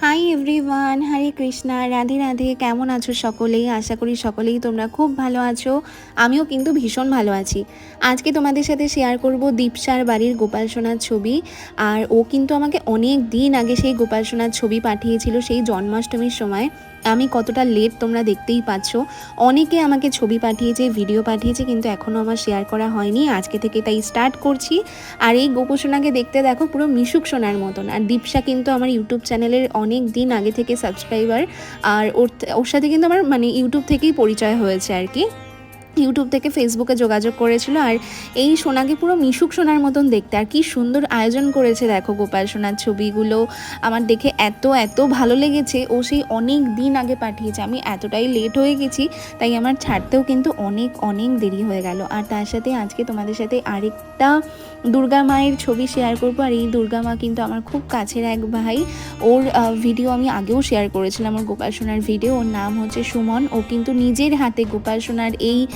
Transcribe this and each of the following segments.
High everyone Hare Krishna Radhe Radhe কেমন আছো সকলেই? আশা করি সকলেই তোমরা খুব ভালো আছো। আমিও কিন্তু ভীষণ ভালো আছি। আজকে তোমাদের সাথে শেয়ার করব দীপসার বাড়ির গোপাল সোনার ছবি। আর ও কিন্তু আমাকে অনেক দিন আগে সেই গোপাল সোনার ছবি পাঠিয়েছিল সেই জন্মাষ্টমীর সময়। আমি কতটা লেট তোমরা দেখতেই পাচ্ছ। অনেকে আমাকে ছবি পাঠিয়েছে ভিডিও পাঠিয়েছে, কিন্তু এখনও আমার শেয়ার করা হয়নি। আজকে থেকে তাই স্টার্ট করছি। আর এই গোপসোনাকে দেখতে দেখো, পুরো মিশুক সোনার মতন। আর দীপসা কিন্তু আমার ইউটিউব চ্যানেলের অনেক দিন আগে থেকে সাবস্ক্রাইবার আর ওর ওর সাথে কিন্তু আমার মানে ইউটিউব থেকেই পরিচয় হয়েছে আর কি। ইউটিউব থেকে ফেসবুকে যোগাযোগ করেছিল। আর এই সোনাকে পুরো মিশুক সোনার মতন দেখতে। আর কি সুন্দর আয়োজন করেছে দেখো গোপাল সোনার ছবিগুলো। আমার দেখে এত এত ভালো লেগেছে। ও সেই অনেক দিন আগে পাঠিয়েছে। আমি এতটাই লেট হয়ে গেছি, তাই আমার ছাড়তেও কিন্তু অনেক অনেক দেরি হয়ে গেল। আর তার সাথে আজকে তোমাদের সাথে আরেকটা দুর্গা মায়ের ছবি শেয়ার করব। আর এই দুর্গা মা কিন্তু আমার খুব কাছের এক ভাই। ওর ভিডিও আমি আগেও শেয়ার করেছিলাম। ওর গোপাল সোনার ভিডিও ওর নাম হচ্ছে সুমন। ও কিন্তু নিজের হাতে গোপাল সোনার এই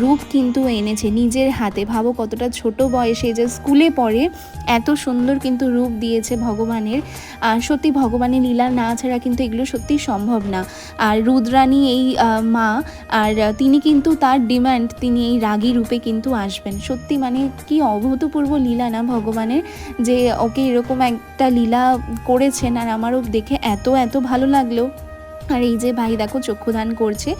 রূপ কিন্তু এনেছে। নিজের হাতে। ভাবো কতটা ছোট বয়সে যে স্কুলে পড়ে এত সুন্দর কিন্তু রূপ দিয়েছে ভগবানের। সত্যি ভগবানের লীলা না ছাড়া কিন্তু এগুলো সত্যি সম্ভব না। আর রুদ্রাণী এই মা, আর তিনি কিন্তু তার ডিমান্ড তিনি এই রাগী রূপে কিন্তু আসবেন। সত্যি মানে কি অভূতপূর্ব লীলা না ভগবানের? যে ওকে এরকম একটা লীলা করেছেন আর আমারও দেখে এত এত ভালো লাগল। আর এই যে ভাই দেখো চক্ষুদান করছে,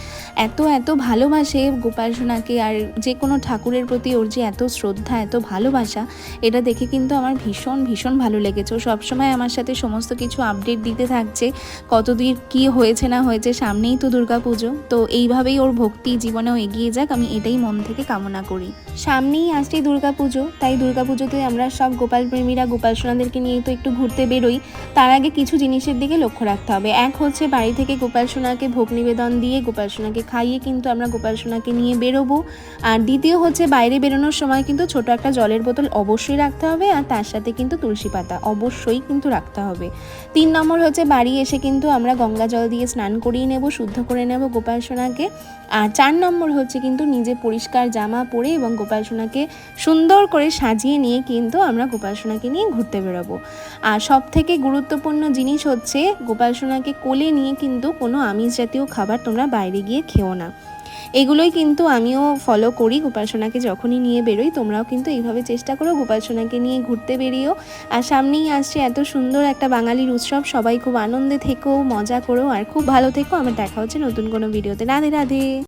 এত এত ভালোবাসে গোপাল সোনাকে আর যে কোনো ঠাকুরের প্রতি ওর যে এত শ্রদ্ধা, এত ভালোবাসা, এটা দেখে কিন্তু আমার ভীষণ ভীষণ ভালো লেগেছে। ও সবসময় আমার সাথে সমস্ত কিছু আপডেট দিতে থাকছে, কতদূর কি হয়েছে না হয়েছে সামনেই তো পুজো তো এইভাবেই ওর ভক্তি জীবনেও এগিয়ে যাক, আমি এটাই মন থেকে কামনা করি। সামনেই আসছে পুজো তাই পুজোতে আমরা সব গোপাল প্রেমীরা, গোপাল সোনাদেরকে নিয়ে তো একটু ঘুরতে বেরোই। তার আগে কিছু জিনিসের দিকে লক্ষ্য রাখতে হবে। এক হচ্ছে বাড়ি থেকে গোপাল সোনাকে ভোগ নিবেদন দিয়ে গোপাল সোনাকে খাইয়ে কিন্তু আমরা গোপাল সোনাকে নিয়ে বেরোবো। আর দ্বিতীয় হচ্ছে বাইরে বেরোনোর সময় কিন্তু ছোট একটা জলের বোতল অবশ্যই রাখতে হবে আর তার সাথে কিন্তু তুলসী পাতা অবশ্যই কিন্তু রাখতে হবে। তিন নম্বর হচ্ছে বাড়ি এসে কিন্তু আমরা গঙ্গা জল দিয়ে স্নান করিয়ে নেব, শুদ্ধ করে নেব গোপাল সোনাকে। আর চার নম্বর হচ্ছে কিন্তু নিজে পরিষ্কার জামা পরে এবং গোপাল সোনাকে সুন্দর করে সাজিয়ে নিয়ে কিন্তু আমরা গোপাল সোনাকে নিয়ে ঘুরতে বেরোবো। আর সব থেকে গুরুত্বপূর্ণ জিনিস হচ্ছে গোপাল সোনাকে কোলে নিয়ে কিন্তু কোনো আমিষ জাতীয় খাবার তোমরা বাইরে গিয়ে খেও না। এগুলোই কিন্তু আমিও ফলো করি গোপালসোনাকে যখনই নিয়ে বেরোই, তোমরাও কিন্তু এইভাবে চেষ্টা করো গোপালসোনাকে নিয়ে ঘুরতে বেরিয়েও। আর সামনেই আসছে এত সুন্দর একটা বাঙালির উৎসব, সবাই খুব আনন্দে থেকো, মজা করো, আর খুব ভালো থেকো। আমার দেখা হচ্ছে নতুন কোনো ভিডিওতে রাধে রাধে।